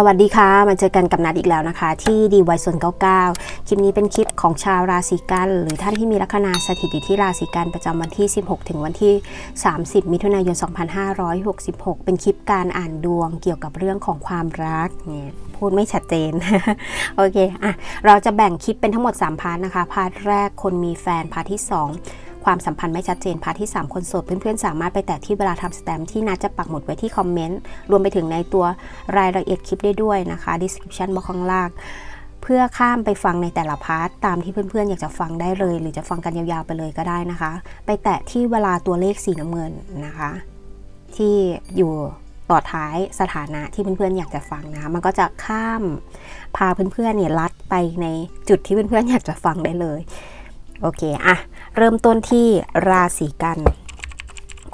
สวัสดีค่ะ มาเจอกันกับนัดอีกแล้วนะคะ ที่ดีไวส่วน99 คลิปนี้เป็นคลิปของชาวราศีกันหรือท่านที่มีลัคนาสถิตอยู่ที่ราศีกันประจำวันที่ 16 ถึงวันที่ 30 มิถุนายน 2566 เป็นคลิปการอ่านดวงเกี่ยวกับเรื่องของความรักเนี่ยพูดไม่ชัดเจน โอเคอะเราจะแบ่งคลิปเป็นทั้งหมด 3 พาร์ทนะคะ พาร์ทแรกคนมีแฟน พาร์ทที่ 2 ความสัมพันธ์ไม่ชัดเจนพาร์ทที่ 3 คนโสดเพื่อนๆ สามารถไปแตะที่เวลาทำสแตมที่นัดจะปักหมุดไว้ที่คอมเมนต์ รวมไปถึงในตัวรายละเอียดคลิปได้ด้วยนะคะ description box ข้างล่างเพื่อข้ามไปฟังในแต่ละพาร์ทตามที่เพื่อนๆ อยากจะฟังได้เลย หรือจะฟังกันยาวๆไปเลยก็ได้นะคะ ไปแตะที่เวลาตัวเลขสีน้ำเงินนะคะ ที่อยู่ต่อท้ายสถานะที่เพื่อนๆอยากจะฟังนะคะมันก็จะข้ามพาเพื่อนๆเนี่ยลัดไปในจุดที่เพื่อนๆอยากจะฟังได้เลย โอเคอะเริ่มต้นที่ราศีกัน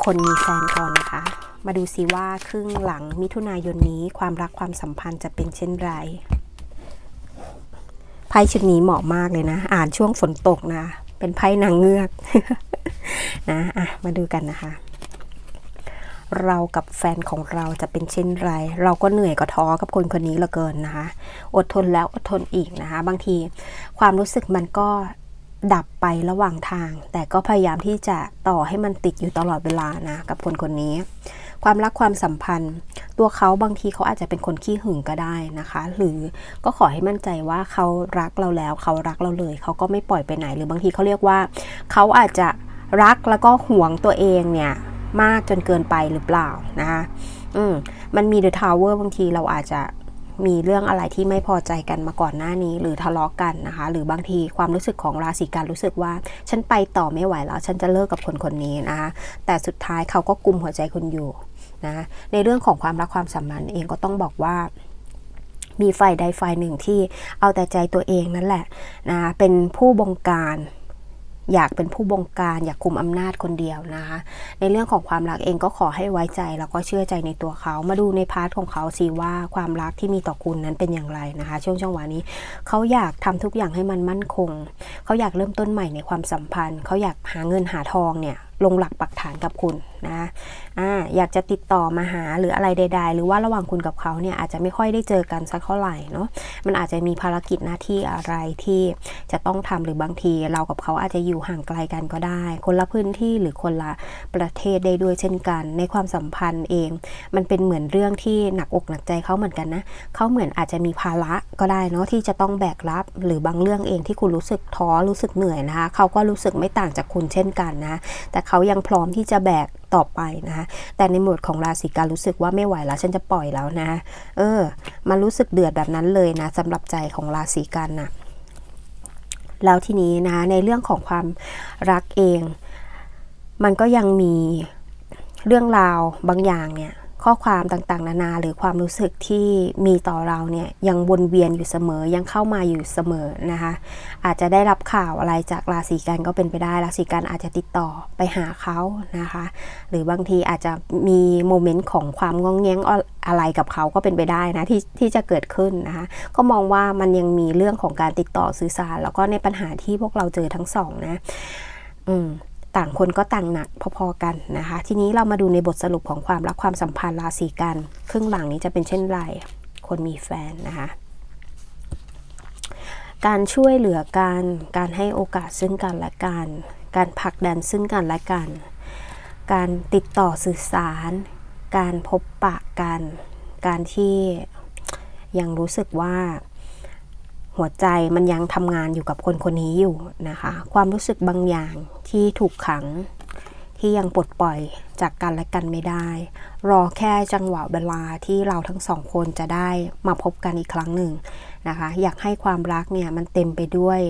คนมีแฟนก่อนนะคะ มาดูซิว่าครึ่งหลังมิถุนายนนี้ความรักความสัมพันธ์จะเป็นเช่นไรไพ่ชุดนี้เหมาะมากเลยนะ อ่านช่วงฝนตกนะ เป็นไพ่นางเงือกนะอะมาดูกันนะคะ เรากับแฟนของเราจะเป็นเช่นไร เราก็เหนื่อยก็ท้อกับคนคนนี้เหลือเกินนะคะ อดทนแล้วอดทนอีกนะคะ บางทีความรู้สึกมันก็ ดับไประหว่างทาง แต่ก็พยายามที่จะต่อให้มันติดอยู่ตลอดเวลานะ กับคนคนนี้ ความรักความสัมพันธ์ ตัวเขาบางทีเขาอาจจะเป็นคนขี้หึงก็ได้นะคะ หรือก็ขอให้มั่นใจว่าเขารักเราแล้ว เขารักเราเลย เขาก็ไม่ปล่อยไปไหน หรือบางทีเขาเรียกว่า เขาอาจจะรักแล้วก็หวงตัวเองเนี่ย มากจนเกินไปหรือเปล่านะคะอืมมันมี The Tower บางทีเราอาจจะ มีเรื่องอะไรที่ไม่พอใจกันมาก่อนหน้านี้ หรือทะเลาะกันนะคะ หรือบางทีความรู้สึกของราศีกันรู้สึกว่า ฉันไปต่อไม่ไหวแล้ว ฉันจะเลิกกับคนคนนี้นะคะแต่สุดท้ายเขาก็กุมหัวใจคุณอยู่นะในเรื่องของความรักความสัมพันธ์เองก็ต้องบอกว่ามีฝ่ายใดฝ่ายหนึ่งที่เอาแต่ใจตัวเองนั่นแหละนะเป็นผู้บงการ อยากเป็นผู้บงการ อยากคุมอำนาจคนเดียวนะคะ ในเรื่องของความรักเองก็ขอให้ไว้ใจแล้วก็เชื่อใจในตัวเขา มาดูในพาร์ทของเขาสิว่าความรักที่มีต่อคุณนั้นเป็นอย่างไรนะคะ ช่วงจังหวะนี้ เขาอยากทำทุกอย่างให้มันมั่นคง เขาอยากเริ่มต้นใหม่ในความสัมพันธ์ เขาอยากหาเงินหาทองเนี่ย ลงหลักปักฐานกับคุณนะอ่าอยากจะติดต่อมาหาหรืออะไรใด ๆ หรือว่าระหว่างคุณกับเขาเนี่ยอาจจะไม่ค่อยได้เจอกันสักเท่าไหร่เนาะมันอาจจะมีภารกิจหน้าที่อะไรที่จะต้องทำหรือบางที เรากับเขาอาจจะอยู่ห่างไกลกันก็ได้ คนละพื้นที่หรือคนละประเทศได้ด้วยเช่นกัน ในความสัมพันธ์เอง มันเป็นเหมือนเรื่องที่หนักอกหนักใจเขาเหมือนกันนะเขาเหมือนอาจจะมีภาระก็ได้เนาะที่จะต้องแบกรับ หรือบางเรื่องเองที่คุณรู้สึกท้อรู้สึกเหนื่อยนะคะเขาก็รู้สึกไม่ต่างจากคุณเช่นกันนะแต่เขายังพร้อมที่จะแบกต่อไปนะคะแต่ในหมวดของราศีกันรู้สึกว่าไม่ไหวแล้วฉันจะปล่อยแล้วนะ เออ มันรู้สึกเดือดแบบนั้นเลยนะสำหรับใจของราศีกันนะแล้วทีนี้นะในเรื่องของความรักเอง มันก็ยังมีเรื่องราวบางอย่างเนี่ย ข้อความต่างๆ นานา หรือความรู้สึกที่มีต่อเราเนี่ยยังวนเวียนอยู่เสมอยังเข้ามาอยู่เสมอนะคะ อาจจะได้รับข่าวอะไรจากราศีกันก็เป็นไปได้ราศีกันอาจจะติดต่อไปหาเขานะคะ หรือบางทีอาจจะมีโมเมนต์ของความงองแงงอะไรกับเขาก็เป็นไปได้นะที่ที่จะเกิดขึ้นนะคะก็มองว่ามันยังมีเรื่องของการติดต่อสื่อสาร แล้วก็ในปัญหาที่พวกเราเจอทั้งสองนะ อืม ต่างคนก็ต่างหนักพอๆกันนะคะ ทีนี้เรามาดูในบทสรุปของความรักความสัมพันธ์ราศีกันครึ่งหลังนี้จะเป็นเช่นไร คนมีแฟนนะคะ การช่วยเหลือกันการให้โอกาสซึ่งกันและกัน การผลักดันซึ่งกันและกัน การติดต่อสื่อสาร การพบปะกัน การที่ยังรู้สึกว่า หัวใจมันยังทำงานอยู่กับคนคนนี้อยู่นะคะ ความรู้สึกบางอย่างที่ถูกขังที่ยังปลดปล่อยจากกันและกันไม่ได้ รอแค่จังหวะเวลาที่เราทั้งสองคนจะได้มาพบกันอีกครั้งหนึ่งนะคะ อยากให้ความรักเนี่ยมันเต็มไปด้วย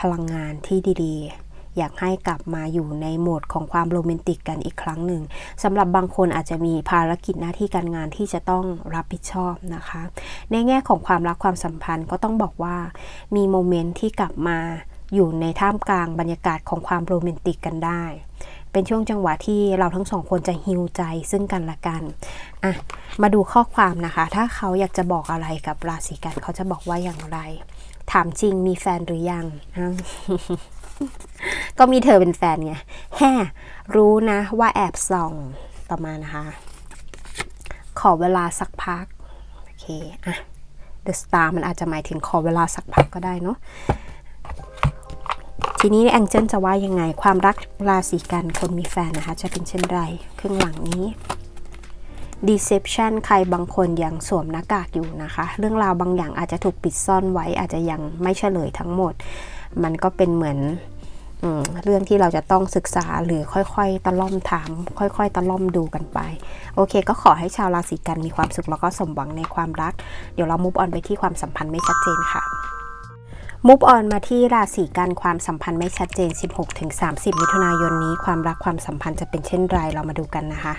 พลังงานที่ดีๆ อยากให้กลับมาอยู่ในโหมดของความโรแมนติกกันอีกครั้งหนึ่งสำหรับบางคนอาจจะมีภารกิจหน้าที่การงานที่จะต้องรับผิดชอบนะคะ ในแง่ของความรักความสัมพันธ์ก็ต้องบอกว่ามีโมเมนต์ที่กลับมาอยู่ในท่ามกลางบรรยากาศของความโรแมนติกกันได้ เป็นช่วงจังหวะที่เราทั้งสองคนจะฮิวใจซึ่งกันและกันอะมาดูข้อความนะคะ ถ้าเขาอยากจะบอกอะไรกับราศีกันเขาจะบอกว่าอย่างไร ถามจริงมีแฟนหรือยังอะ ก็มีเธอเป็นแฟนไงแฮ่รู้นะว่าแอบส่องประมาณนะคะ ขอเวลาสักพัก โอเคอะ The Star มันอาจจะหมายถึงขอเวลาสักพักก็ได้เนาะทีนี้แองเจิลจะว่ายังไง ความรักราศีกันคนมีแฟนนะคะ จะเป็นเช่นไรครึ่งหลังนี้ deception ใครบางคนยังสวมหน้ากากอยู่นะคะ เรื่องราวบางอย่างอาจจะถูกปิดซ่อนไว้อาจจะยังไม่เฉลยทั้งหมด มันก็เป็นเหมือนเรื่องที่เราจะต้องศึกษาหรือค่อยๆ ตะล่อมถาม ค่อยๆ ตะล่อมดูกันไป โอเค ก็ขอให้ชาวราศีกันมีความสุขแล้วก็สมหวังในความรัก เดี๋ยวเรามุฟออนไปที่ความสัมพันธ์ไม่ชัดเจนค่ะมุฟออนมาที่ราศีกันความสัมพันธ์ไม่ชัดเจน 16-30 มิถุนายนนี้ ความรักความสัมพันธ์จะเป็นเช่นไรเรามาดูกันนะคะ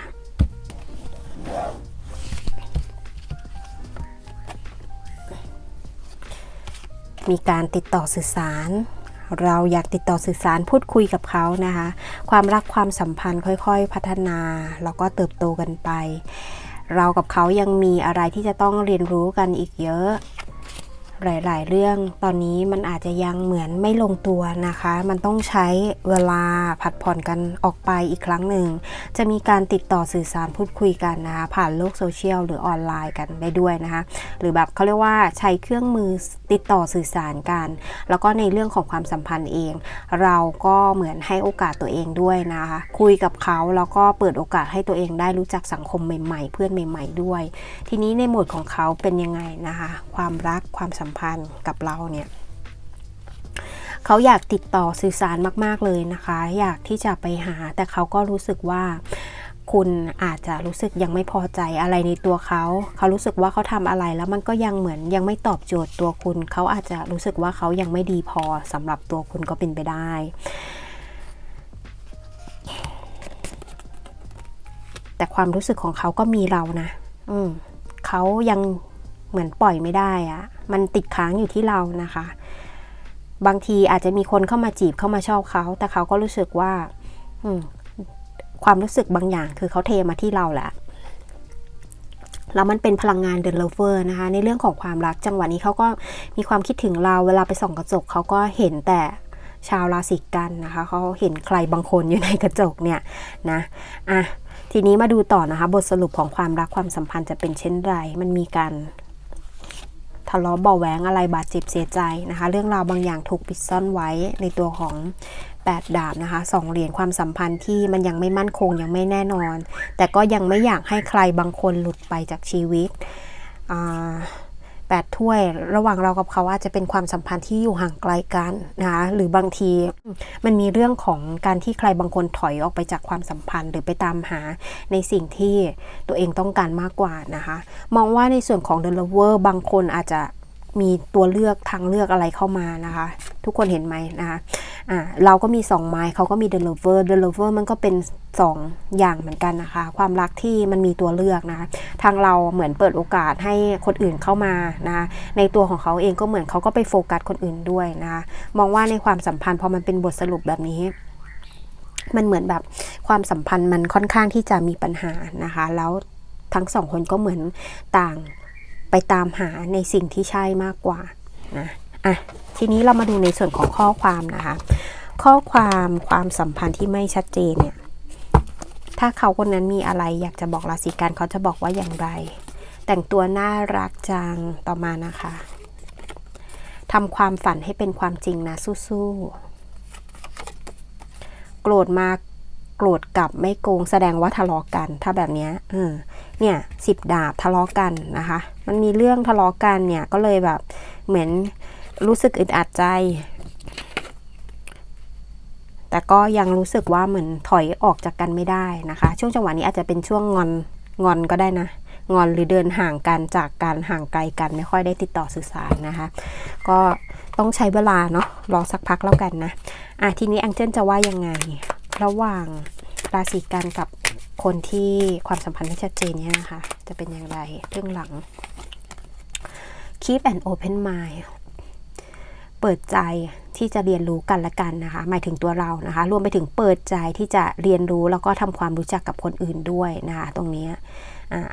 มีการติดต่อสื่อสาร เราอยากติดต่อสื่อสารพูดคุยกับเขานะคะ ความรักความสัมพันธ์ค่อยๆ พัฒนาแล้วก็เติบโตกันไป เรากับเขายังมีอะไรที่จะต้องเรียนรู้กันอีกเยอะ หลาย ๆ เรื่อง ตอนนี้มันอาจจะยังเหมือนไม่ลงตัวนะคะ มันต้องใช้เวลาผัดผ่อนกันออกไปอีกครั้งหนึ่ง จะมีการติดต่อสื่อสารพูดคุยกันนะคะผ่านโลกโซเชียลหรือออนไลน์กันได้ด้วยนะคะหรือแบบเขาเรียกว่าใช้เครื่องมือติดต่อสื่อสารกัน แล้วก็ในเรื่องของความสัมพันธ์เอง เราก็เหมือนให้โอกาสตัวเองด้วยนะคะคุยกับเขาแล้วก็เปิดโอกาสให้ตัวเองได้รู้จักสังคมใหม่ ๆ เพื่อนใหม่ ๆ ด้วย ทีนี้ในหมวดของเขาเป็นยังไงนะคะ ความรักความสัมพันธ์กับเราเนี่ยเขาอยากติดต่อสื่อสารมาก ๆ เลยนะคะ อยากที่จะไปหา แต่เขาก็รู้สึกว่าคุณอาจจะรู้สึกยังไม่พอใจอะไรในตัวเขา เขารู้สึกว่าเขาทำอะไรแล้วมันก็ยังเหมือนยังไม่ตอบโจทย์ตัวคุณ เขาอาจจะรู้สึกว่าเขายังไม่ดีพอสำหรับตัวคุณก็เป็นไปได้ แต่ความรู้สึกของเขาก็มีเรานะ อืมเขายัง เหมือนปล่อยไม่ได้อะมันติดค้างอยู่ที่เรานะคะ บางทีอาจจะมีคนเข้ามาจีบเข้ามาชอบเขา แต่เขาก็รู้สึกว่าความรู้สึกบางอย่างคือเขาเทมาที่เราแหละแล้วมันเป็นพลังงานเดนเลเวอร์นะคะ ในเรื่องของความรักจังหวะนี้เขาก็มีความคิดถึงเราเวลาไปส่องกระจกเขาก็เห็นแต่ชาวราศีกันนะคะเขาเห็นใครบางคนอยู่ในกระจกเนี่ยนะอะทีนี้มาดูต่อนะคะ บทสรุปของความรักความสัมพันธ์จะเป็นเช่นไร มันมีการ ทะเลาะเบาแหวงอะไรบาดเจ็บเสียใจนะคะ เรื่องราวบางอย่างถูกปิดซ่อนไว้ในตัวของ8ดาบนะคะสองเหรียญความสัมพันธ์ที่มันยังไม่มั่นคงยังไม่แน่นอน แต่ก็ยังไม่อยากให้ใครบางคนหลุดไปจากชีวิตอ่า แปดถ้วย ระหว่างเรากับเขาอาจจะเป็นความสัมพันธ์ที่อยู่ห่างไกลกันนะคะหรือบางทีมันมีเรื่องของการที่ใครบางคนถอยออกไปจากความสัมพันธ์ หรือไปตามหาในสิ่งที่ตัวเองต้องการมากกว่านะคะ มองว่าในส่วนของ The Lover บางคนอาจจะ มีตัวเลือกทางเลือกอะไรเข้ามานะคะ ทุกคนเห็นไหมนะคะอ่าเราก็มี 2 ไม้เขาก็มี The Lover The Lover มันก็เป็น 2 อย่างเหมือนกันนะคะ ความรักที่มันมีตัวเลือกนะคะทางเราเหมือนเปิดโอกาสให้คนอื่นเข้ามานะะในตัวของเขาเองก็เหมือนเขาก็ไปโฟกัสคนอื่นด้วยนะคะมองว่าในความสัมพันธ์พอมันเป็นบทสรุปแบบนี้มันเหมือนแบบความสัมพันธ์มันค่อนข้างที่จะมีปัญหานะคะ แล้วทั้งสองคนก็เหมือนต่าง ไปตามหาในสิ่งที่ใช่มากกว่านะอะทีนี้เรามาดูในส่วนของข้อความนะคะ ข้อความความสัมพันธ์ที่ไม่ชัดเจนเนี่ยถ้าเขาคนนั้นมีอะไรอยากจะบอกราศีกันเขาจะบอกว่าอย่างไร แต่งตัวน่ารักจังต่อมานะคะทำความฝันให้เป็นความจริงนะสู้ๆโกรธมาก โกรธกลับไม่โกงแสดงว่าทะเลาะกัน ถ้าแบบนี้เออเนี่ยสิบดาบทะเลาะกันนะคะ มันมีเรื่องทะเลาะกันเนี่ยก็เลยแบบเหมือนรู้สึกอึดอัดใจ แต่ก็ยังรู้สึกว่าเหมือนถอยออกจากกันไม่ได้นะคะ ช่วงจังหวะนี้อาจจะเป็นช่วงงอนงอนก็ได้นะงอนหรือเดินห่างกันจากการห่างไกลกันไม่ค่อยได้ติดต่อสื่อสารนะคะ ก็ต้องใช้เวลาเนาะรอสักพักแล้วกันนะอะทีนี้แองเจิลจะว่ายังไง ระหว่างราศีกันกับคนที่ความสัมพันธ์ไม่ชัดเจนเนี่ยนะคะ จะเป็นอย่างไรเรื่องหลัง keep an open mind เปิดใจที่จะเรียนรู้กันและกันนะคะ หมายถึงตัวเรานะคะ รวมไปถึงเปิดใจที่จะเรียนรู้แล้วก็ทำความรู้จักกับคนอื่นด้วยนะคะตรงนี้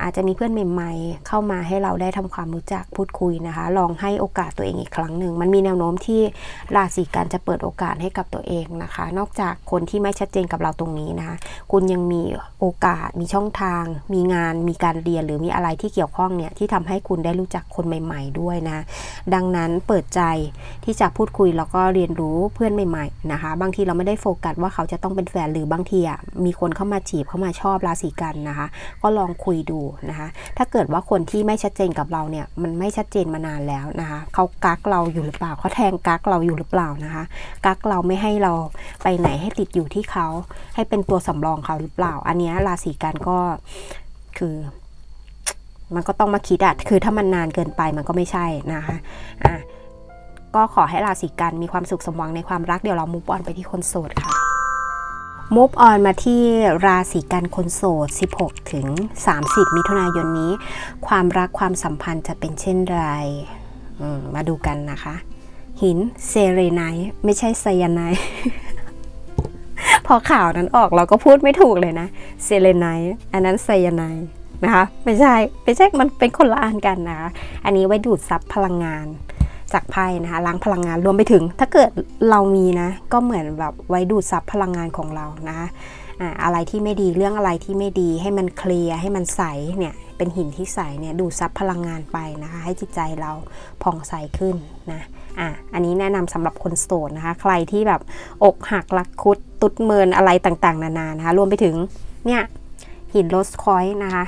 อาจจะมีเพื่อนใหม่ ๆ เข้ามาให้เราได้ทำความรู้จักพูดคุยนะคะ ลองให้โอกาสตัวเองอีกครั้งหนึ่ง มันมีแนวโน้มที่ราศีกันจะเปิดโอกาสให้กับตัวเองนะคะ นอกจากคนที่ไม่ชัดเจนกับเราตรงนี้นะคะ คุณยังมีโอกาส มีช่องทาง มีงาน มีการเรียน หรือมีอะไรที่เกี่ยวข้องเนี่ยที่ทำให้คุณได้รู้จักคนใหม่ ๆ ด้วยนะ ดังนั้นเปิดใจที่จะพูดคุยแล้วก็เรียนรู้เพื่อนใหม่ ๆ นะคะ บางทีเราไม่ได้โฟกัสว่าเขาจะต้องเป็นแฟนหรือบางทีอะมีคนเข้ามาจีบเข้ามาชอบราศีกันนะคะ ก็ลองคุยดูนะคะ ถ้าเกิดว่าคนที่ไม่ชัดเจนกับเราเนี่ย มันไม่ชัดเจนมานานแล้วนะคะ เขากักเราอยู่หรือเปล่า เขาแทงกักเราอยู่หรือเปล่านะคะ กักเราไม่ให้เราไปไหนให้ติดอยู่ที่เขา ให้เป็นตัวสำรองเขาหรือเปล่า อันนี้ราศีกันก็คือมันก็ต้องมาคิดอะคือถ้ามันนานเกินไปมันก็ไม่ใช่นะคะอะก็ขอให้ราศีกันมีความสุขสมหวังในความรักเดี๋ยวเรามูฟออนไปที่คนโสดค่ะ มูฟออนมาที่ราศีกันคนโสด 16 ถึง 30 มิถุนายนนี้ ความรักความสัมพันธ์จะเป็นเช่นไรมมาดูกันนะคะ หินเซเรไนไม่ใช่ไซยาไนพอข่าวนั้นออกเราก็พูดไม่ถูกเลยนะเซเลไนอันนั้นไซยาไนนะคะ ไม่ใช่ไม่ใช่มันเป็นคนละอันกันนะคะ อันนี้ไว้ดูดซับพลังงาน จากไพ่นะคะล้างพลังงานรวมไปถึง ถ้าเกิดเรามีนะก็เหมือนแบบไว้ดูดซับพลังงานของเรานะคะอะไรที่ไม่ดีเรื่องอะไรที่ไม่ดีให้มันเคลียร์ให้มันใสเนี่ยเป็นหินที่ใสเนี่ยดูดซับพลังงานไปนะคะให้จิตใจเราผ่องใสขึ้นนะอะอันนี้แนะนำสำหรับคนโสดนะคะใครที่แบบอกหักรักคุดตุดเมินอะไรต่างๆ นานานะคะรวมไปถึงเนี่ยหินโรสคอยนะคะ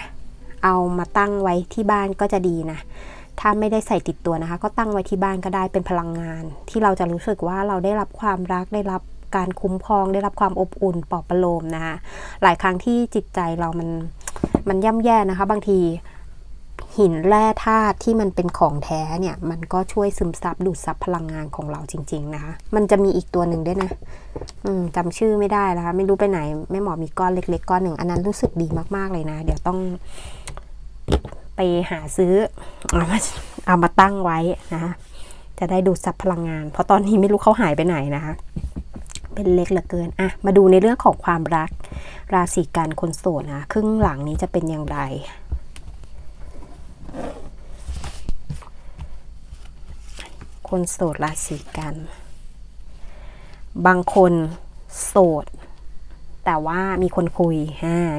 เอามาตั้งไว้ที่บ้านก็จะดีนะ ถ้าไม่ได้ใส่ติดตัวนะคะ ก็ตั้งไว้ที่บ้านก็ได้เป็นพลังงาน ที่เราจะรู้สึกว่าเราได้รับความรักได้รับการคุ้มครองได้รับความอบอุ่นปลอบประโลมนะคะหลายครั้งที่จิตใจเรามันมันย่ำแย่นะคะ บางทีหินแร่ธาตุที่มันเป็นของแท้เนี่ย มันก็ช่วยซึมซับดูดซับพลังงานของเราจริง ๆ นะคะ มันจะมีอีกตัวหนึ่งด้วยนะอืมจำชื่อไม่ได้นะคะ ไม่รู้ไปไหนแม่หมอมีก้อนเล็ก ๆ ก้อนหนึ่งอันนั้นรู้สึกดีมากๆเลยนะ เดี๋ยวต้อง ไปหาซื้อเอามาเอามาตั้งไว้นะคะจะได้ดูดซับพลังงาน เพราะตอนนี้ไม่รู้เขาหายไปไหนนะคะ เป็นเล็กเหลือเกินอะมาดูในเรื่องของความรักราศีกันคนโสดนะครึ่งหลังนี้จะเป็นอย่างไรคนโสดราศีกัน บางคนโสด แต่ว่ามีคนคุย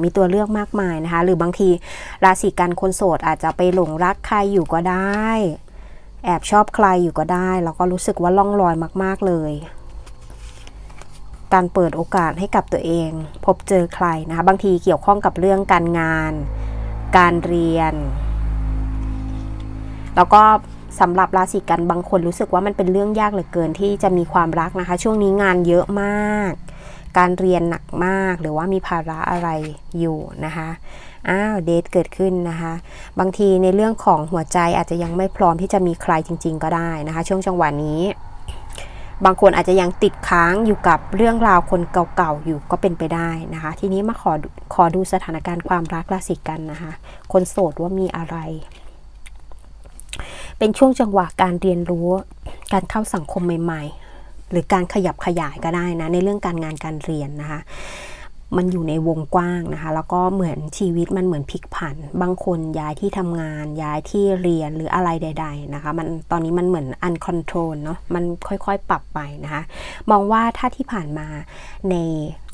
มีตัวเลือกมากมายนะคะ หรือบางทีราศีกันคนโสดอาจจะไปหลงรักใครอยู่ก็ได้ แอบชอบใครอยู่ก็ได้ แล้วก็รู้สึกว่าล่องลอยมาก ๆ เลย การเปิดโอกาสให้กับตัวเอง พบเจอใครนะคะ บางทีเกี่ยวข้องกับเรื่องการงาน การเรียน แล้วก็สำหรับราศีกันบางคนรู้สึกว่ามันเป็นเรื่องยากเหลือเกินที่จะมีความรักนะคะ ช่วงนี้งานเยอะมาก การเรียนหนักมาก หรือว่ามีภาระอะไรอยู่นะคะอ้าวเดทเกิดขึ้นนะคะ บางทีในเรื่องของหัวใจอาจจะยังไม่พร้อมที่จะมีใครจริง ๆ ก็ได้นะคะ ช่วงจังหวะนี้ บางคนอาจจะยังติดค้างอยู่กับเรื่องราวคนเก่าๆอยู่ก็เป็นไปได้นะคะ ทีนี้มาขอขอดูสถานการณ์ความรักราศีกันนะคะ คนโสดว่ามีอะไร เป็นช่วงจังหวะการเรียนรู้การเข้าสังคมใหม่ ๆ หรือการขยับขยายก็ได้นะในเรื่องการงานการเรียนนะคะ มันอยู่ในวงกว้างนะคะ แล้วก็เหมือนชีวิตมันเหมือนพลิกผัน บางคนย้ายที่ทำงาน ย้ายที่เรียนหรืออะไรใด ๆนะคะ มันตอนนี้มันเหมือน uncontrol เนาะมันค่อยๆ ปรับไปนะคะ มองว่าถ้าที่ผ่านมาใน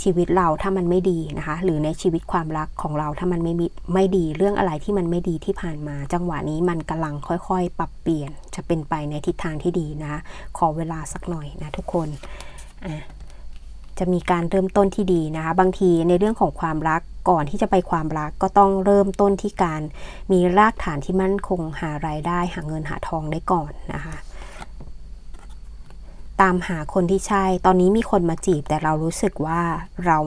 ชีวิตเราถ้ามันไม่ดีนะคะ หรือในชีวิตความรักของเราถ้ามันไม่มีไม่ดีเรื่องอะไรที่มันไม่ดีที่ผ่านมา จังหวะนี้มันกำลังค่อยๆ ปรับเปลี่ยนจะเป็นไปในทิศทางที่ดีนะคะขอเวลาสักหน่อยนะทุกคนอะ จะมีการเริ่มต้นที่ดีนะคะ บางทีในเรื่องของความรักก่อนที่จะไปความรักก็ต้องเริ่มต้นที่การมีรากฐานที่มั่นคงหารายได้หาเงินหาทองได้ก่อนนะคะตามหาคนที่ใช่ ตอนนี้มีคนมาจีบแต่เรารู้สึกว่าเรา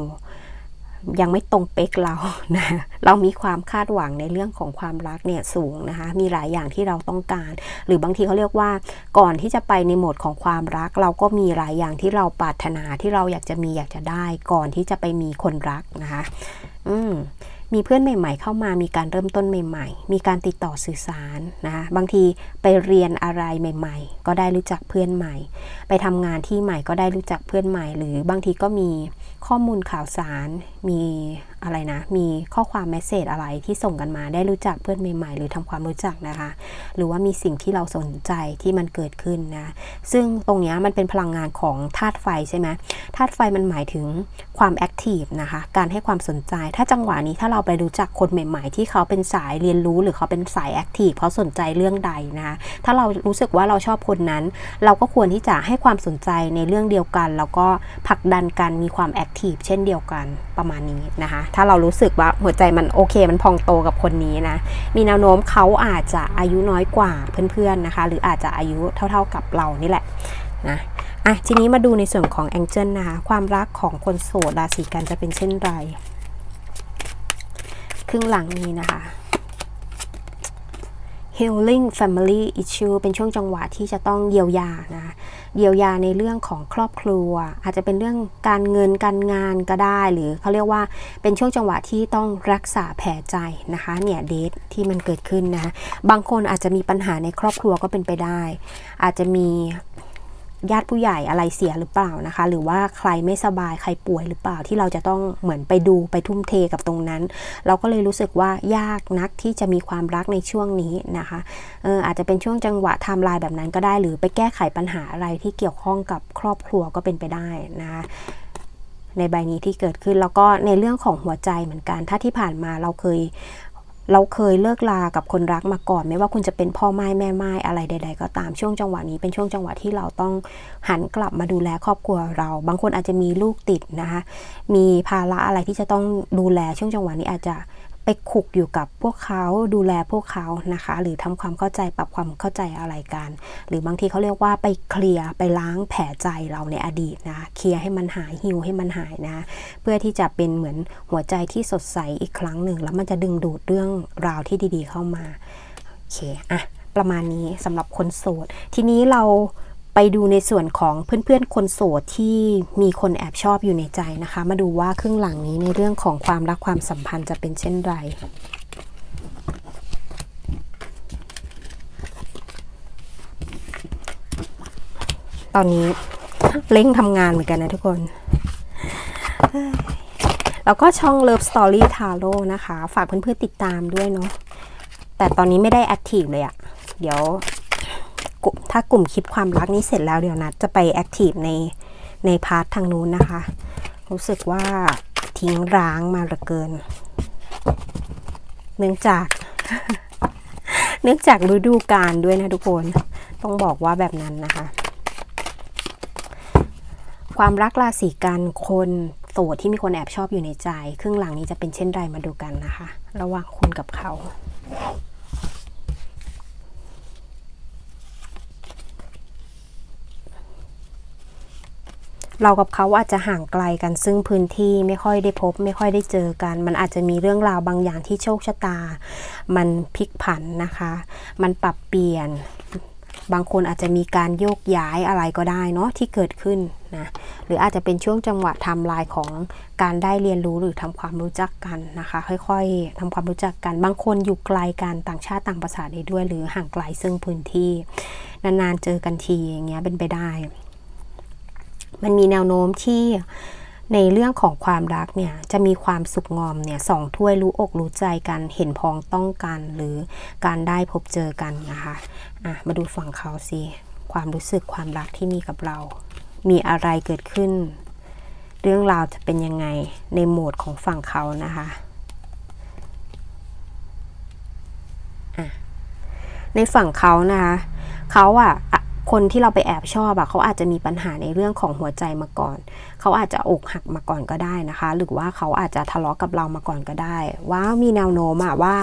ยังไม่ตรงเป๊กเรานะเรามีความคาดหวังในเรื่องของความรักเนี่ยสูงนะคะ มีหลายอย่างที่เราต้องการ หรือบางทีเขาเรียกว่าก่อนที่จะไปในโหมดของความรัก เราก็มีหลายอย่างที่เราปรารถนาที่เราอยากจะมีอยากจะได้ ก่อนที่จะไปมีคนรักนะคะ อืม มีเพื่อนใหม่ ๆ เข้ามามีการเริ่มต้นใหม่ ๆ มีการติดต่อสื่อสารนะบางทีไปเรียนอะไรใหม่ ๆ ก็ได้รู้จักเพื่อนใหม่ ไปทำงานที่ใหม่ก็ได้รู้จักเพื่อนใหม่ หรือบางทีก็มีข้อมูลข่าวสาร มี อะไรนะ มีข้อความเมสเซจอะไรที่ส่งกันมาได้รู้จักเพื่อนใหม่ๆ หรือทำความรู้จักนะคะ หรือว่ามีสิ่งที่เราสนใจที่มันเกิดขึ้นนะ ซึ่งตรงเนี้ยมันเป็นพลังงานของธาตุไฟใช่ไหมธาตุไฟมันหมายถึงความแอคทีฟนะคะ การให้ความสนใจ ถ้าจังหวะนี้ถ้าเราไปรู้จักคนใหม่ ๆ ที่เขาเป็นสายเรียนรู้หรือเขาเป็นสายแอคทีฟเขาสนใจเรื่องใดนะคะ ถ้าเรารู้สึกว่าเราชอบคนนั้น เราก็ควรที่จะให้ความสนใจในเรื่องเดียวกัน แล้วก็ผลักดันกันมีความแอคทีฟเช่นเดียวกันประมาณนี้นะคะถ้าเรารู้สึกว่าหัวใจมันโอเค มันพองโตกับคนนี้นะ มีแนวโน้มเขาอาจจะอายุน้อยกว่าเพื่อนๆนะคะ หรืออาจจะอายุเท่าๆกับเรานี่แหละนะอะทีนี้มาดูในส่วนของแองเจิลนะคะ ความรักของคนโสดราศีกันจะเป็นเช่นไร ครึ่งหลังนี้นะคะ healing family issue เป็นช่วงจังหวะที่จะต้องเยียวยานะเยียวยาในเรื่องของครอบครัว อาจจะเป็นเรื่องการเงินการงานก็ได้ หรือเขาเรียกว่าเป็นช่วงจังหวะที่ต้องรักษาแผลใจนะคะเนี่ยเดทที่มันเกิดขึ้นนะบางคนอาจจะมีปัญหาในครอบครัวก็เป็นไปได้ อาจจะมี ญาติผู้ใหญ่อะไรเสียหรือเปล่านะคะ หรือว่าใครไม่สบายใครป่วยหรือเปล่าที่เราจะต้องเหมือนไปดูไปทุ่มเทกับตรงนั้น เราก็เลยรู้สึกว่ายากนักที่จะมีความรักในช่วงนี้นะคะเอออาจจะเป็นช่วงจังหวะไทม์ไลน์แบบนั้นก็ได้หรือไปแก้ไขปัญหาอะไรที่เกี่ยวข้องกับครอบครัวก็เป็นไปได้นะคะในใบนี้ที่เกิดขึ้นแล้วก็ในเรื่องของหัวใจเหมือนกัน ถ้าที่ผ่านมาเราเคย เราเคยเลิกลากับคนรักมาก่อน ไม่ว่าคุณจะเป็นพ่อไม้แม่ไม้อะไรใด ๆ ก็ตามช่วงจังหวะนี้เป็นช่วงจังหวะที่เราต้องหันกลับมาดูแลครอบครัวเรา บางคนอาจจะมีลูกติดนะคะมีภาระอะไรที่จะต้องดูแลช่วงจังหวะนี้อาจจะ ไปขุกอยู่กับพวกเขาดูแลพวกเขานะคะ หรือทำความเข้าใจปรับความเข้าใจอะไรกัน หรือบางทีเขาเรียกว่าไปเคลียร์ไปล้างแผลใจเราในอดีตนะเคลียร์ให้มันหายฮิวให้มันหายนะเพื่อที่จะเป็นเหมือนหัวใจที่สดใสอีกครั้งหนึ่ง แล้วมันจะดึงดูดเรื่องราวที่ดีๆเข้ามาโอเคอะประมาณนี้สำหรับคนโสด ทีนี้เรา ไปดูในส่วนของเพื่อนๆ คนโสดที่มีคนแอบชอบอยู่ในใจนะคะ มาดูว่าครึ่งหลังนี้ในเรื่องของความรักความสัมพันธ์จะเป็นเช่นไรตอนนี้เร่งทำงานเหมือนกันนะทุกคน แล้วก็ช่อง Love Story Taro นะคะ ฝากเพื่อนๆติดตามด้วยเนาะ แต่ตอนนี้ไม่ได้แอคทีฟเลยอะเดี๋ยว ถ้ากลุ่มคลิปความรักนี้เสร็จแล้วเดี๋ยวนัดจะไปแอคทีฟในในพาร์ททางนู้นนะคะ รู้สึกว่าทิ้งร้างมาเหลือเกิน เนื่องจาก เนื่องจากฤดูกาลด้วยนะทุกคนต้องบอกว่าแบบนั้นนะคะ ความรักราศีกันคนโสดที่มีคนแอบชอบอยู่ในใจ ครึ่งหลังนี้จะเป็นเช่นไรมาดูกันนะคะ ระหว่างคุณกับเขา เรากับเขาอาจจะห่างไกลกันซึ่งพื้นที่ไม่ค่อยได้พบ ไม่ค่อยได้เจอกัน มันอาจจะมีเรื่องราวบางอย่างที่โชคชะตา มันพลิกผันนะคะ มันปรับเปลี่ยน บางคนอาจจะมีการโยกย้ายอะไรก็ได้เนาะที่เกิดขึ้นนะหรืออาจจะเป็นช่วงจังหวะไทม์ไลน์ของการได้เรียนรู้หรือทำความรู้จักกันนะคะ ค่อยๆทำความรู้จักกัน บางคนอยู่ไกลกันต่างชาติต่างภาษาได้ด้วย หรือห่างไกลซึ่งพื้นที่ นานๆเจอกันทีอย่างเงี้ยเป็นไปได้ มันมีแนวโน้มที่ในเรื่องของความรักเนี่ยจะมีความสุขงอมเนี่ยสองถ้วยรู้อกรู้ใจกันเห็นพ้องต้องกันหรือการได้พบเจอกันนะคะอะมาดูฝั่งเขาสิความรู้สึกความรักที่มีกับเรา มีอะไรเกิดขึ้น เรื่องราวจะเป็นยังไงในโหมดของฝั่งเขานะคะในฝั่งเขานะคะเขาอะอะ คนที่เราไปแอบชอบอะเขาอาจจะมีปัญหาในเรื่องของหัวใจมาก่อน เขาอาจจะอกหักมาก่อนก็ได้นะคะ หรือว่าเขาอาจจะทะเลาะกับเรามาก่อนก็ได้ ว่ามีแนวโน้มอะว่า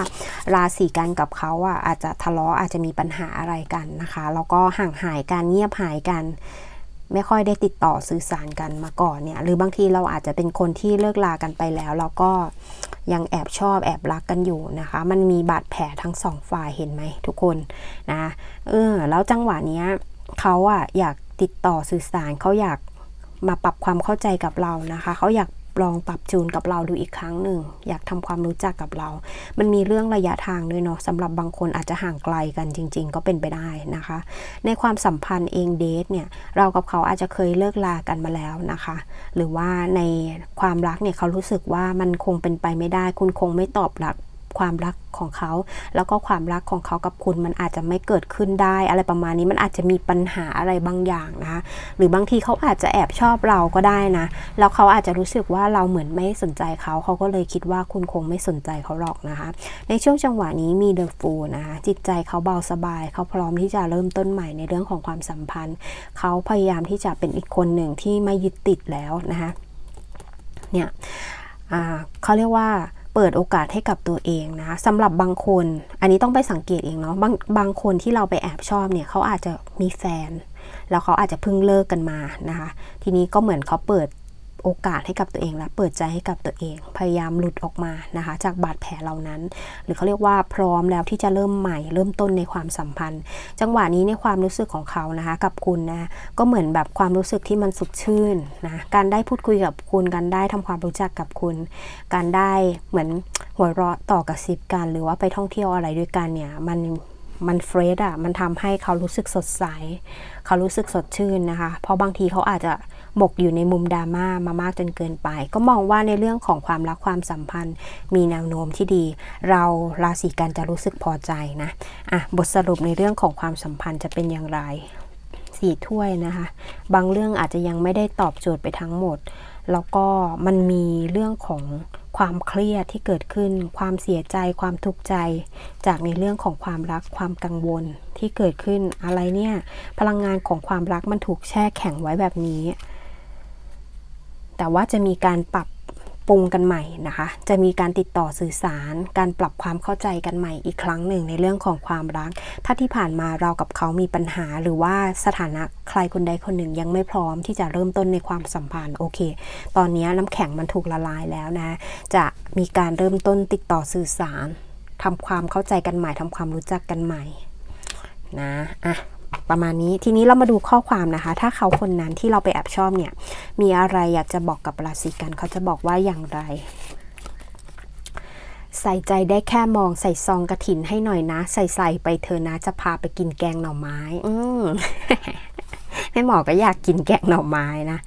ราศีกันกับเขาอะอาจจะทะเลาะอาจจะมีปัญหาอะไรกันนะคะ แล้วก็ห่างหายกันเงียบหายกัน ไม่ค่อยได้ติดต่อสื่อสารกันมาก่อนเนี่ยหรือบางทีเราอาจจะเป็นคนที่เลิกลากันไปแล้ว เราก็ยังแอบชอบแอบรักกันอยู่นะคะ มันมีบาดแผลทั้งสองฝ่ายเห็นไหมทุกคนนะเออแล้วจังหวะเนี้ยเขาอะอยากติดต่อสื่อสารเขาอยากมาปรับความเข้าใจกับเรานะคะ เขาอยาก ลองปรับจูนกับเราดูอีกครั้งหนึ่ง อยากทำความรู้จักกับเรา มันมีเรื่องระยะทางด้วยเนาะสำหรับบางคนอาจจะห่างไกลกันจริง ๆ ก็เป็นไปได้นะคะ ในความสัมพันธ์เองเดทเนี่ยเรากับเขาอาจจะเคยเลิกลากันมาแล้วนะคะ หรือว่าในความรักเนี่ยเขารู้สึกว่ามันคงเป็นไปไม่ได้ คุณคงไม่ตอบรับ ความรักของเขา แล้วก็ความรักของเขากับคุณมันอาจจะไม่เกิดขึ้นได้ อะไรประมาณนี้มันอาจจะมีปัญหาอะไรบางอย่างนะคะหรือบางทีเขาอาจจะแอบชอบเราก็ได้นะ แล้วเขาอาจจะรู้สึกว่าเราเหมือนไม่สนใจเขา เขาก็เลยคิดว่าคุณคงไม่สนใจเขาหรอกนะคะ ในช่วงจังหวะนี้มีเดอะฟูนะคะจิตใจเขาเบาสบาย เขาพร้อมที่จะเริ่มต้นใหม่ในเรื่องของความสัมพันธ์ เขาพยายามที่จะเป็นอีกคนหนึ่งที่ไม่ยึดติดแล้วนะคะเนี่ยเขาเรียกว่า เปิดโอกาสให้กับตัวเองนะสำหรับบางคน อันนี้ต้องไปสังเกตเองเนาะบางบางคนที่เราไปแอบชอบเนี่ยเขาอาจจะมีแฟน แล้วเขาอาจจะเพิ่งเลิกกันมานะคะ ทีนี้ก็เหมือนเขาเปิด โอกาสให้กับตัวเองและเปิดใจให้กับตัวเอง พยายามหลุดออกมานะคะ จากบาดแผลเหล่านั้น หรือเขาเรียกว่าพร้อมแล้วที่จะเริ่มใหม่ เริ่มต้นในความสัมพันธ์ จังหวะนี้ในความรู้สึกของเขานะคะ กับคุณนะก็เหมือนแบบความรู้สึกที่มันสุดชื่นนะการได้พูดคุยกับคุณ การได้ทำความรู้จักกับคุณ การได้เหมือนหัวเราะต่อกับซิบกัน หรือว่าไปท่องเที่ยวอะไรด้วยกันเนี่ยมันมันเฟรชอะมันทำให้เขารู้สึกสดใส เขารู้สึกสดชื่นนะคะ เพราะบางทีเขาอาจจะ หมกอยู่ในมุมดราม่ามามากจนเกินไป ก็มองว่าในเรื่องของความรักความสัมพันธ์ มีแนวโน้มที่ดี เราราศีกันจะรู้สึกพอใจนะอะบทสรุปในเรื่องของความสัมพันธ์จะเป็นอย่างไรสี่ถ้วยนะคะ บางเรื่องอาจจะยังไม่ได้ตอบโจทย์ไปทั้งหมด แล้วก็มันมีเรื่องของความเครียดที่เกิดขึ้น ความเสียใจ ความทุกข์ใจ จากในเรื่องของความรัก ความกังวลที่เกิดขึ้น อะไรเนี่ย พลังงานของความรักมันถูกแช่แข็งไว้แบบนี้ แต่ว่าจะมีการปรับปรุงกันใหม่นะคะ จะมีการติดต่อสื่อสาร การปรับความเข้าใจกันใหม่อีกครั้งหนึ่งในเรื่องของความรัก ถ้าที่ผ่านมาเรากับเขามีปัญหา หรือว่าสถานะใครคนใดคนหนึ่งยังไม่พร้อมที่จะเริ่มต้นในความสัมพันธ์โอเค ตอนนี้น้ำแข็งมันถูกละลายแล้วนะ จะมีการเริ่มต้นติดต่อสื่อสารทำความเข้าใจกันใหม่ทำความรู้จักกันใหม่นะอะ ประมาณนี้ทีนี้เรามาดูข้อความนะคะ ถ้าเขาคนนั้นที่เราไปแอบชอบเนี่ย มีอะไรอยากจะบอกกับราศีกันเขาจะบอกว่าอย่างไร ใส่ใจได้แค่มองใส่ซองกระถินให้หน่อยนะ ใส่ใส่ไปเธอนะจะพาไปกินแกงหน่อไม้อืมแม่หมอก็อยากกินแกงหน่อไม้นะ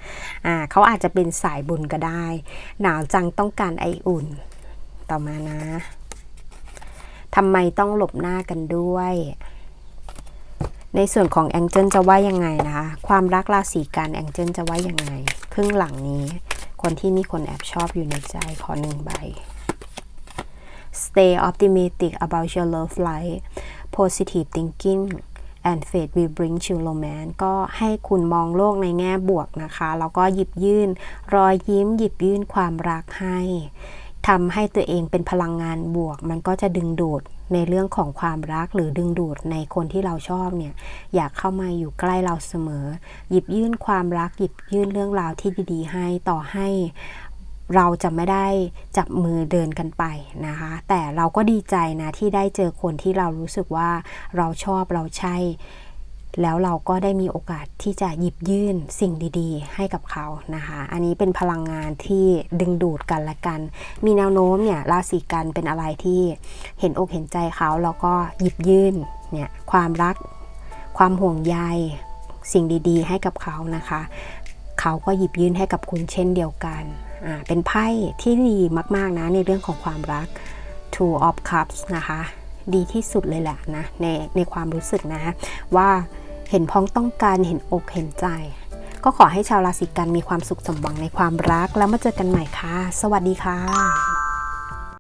อ่าเขาอาจจะเป็นสายบุญก็ได้ หนาวจังต้องการไออุ่น ต่อมานะทำไมต้องหลบหน้ากันด้วย ในส่วนของแองเจิลจะว่ายังไงนะคะความรักราศีกันแองเจิลจะว่ายังไงครึ่งหลังนี้ คนที่มีคนแอบชอบอยู่ในใจขอหนึ่งใบ Stay optimistic about your love life positive thinking and faith will bring you romance ก็ให้คุณมองโลกในแง่บวกนะคะ แล้วก็หยิบยื่น รอยยิ้มหยิบยื่นความรักให้ทำให้ตัวเองเป็นพลังงานบวก มันก็จะดึงดูด ในเรื่องของความรักหรือดึงดูดในคนที่เราชอบเนี่ยอยากเข้ามาอยู่ใกล้เราเสมอ หยิบยื่นความรักหยิบยื่นเรื่องราวที่ดีๆ ให้ต่อให้เราจะไม่ได้จับมือเดินกันไปนะคะ แต่เราก็ดีใจนะที่ได้เจอคนที่เรารู้สึกว่าเราชอบเราใช่ แล้วเราก็ได้มีโอกาสที่จะหยิบยื่นสิ่งดีๆ ให้กับเขานะคะ อันนี้เป็นพลังงานที่ดึงดูดกันและกัน มีแนวโน้มเนี่ยราศีกันเป็นอะไรที่เห็นอกเห็นใจเขาแล้วก็หยิบยื่นเนี่ยความรัก ความห่วงใยสิ่งดีๆ ให้กับเขานะคะ เขาก็หยิบยื่นให้กับคุณเช่นเดียวกันอ่าเป็นไพ่ที่ดีมากๆนะในเรื่องของความรัก Two of Cups นะคะ ดีที่สุดเลยแหละนะในในความรู้สึกนะว่า เห็นพ้องต้องการเห็นอกเห็นใจ ก็ขอให้ชาวราศีกันมีความสุขสมหวังในความรัก แล้วมาเจอกันใหม่ค่ะ สวัสดีค่ะ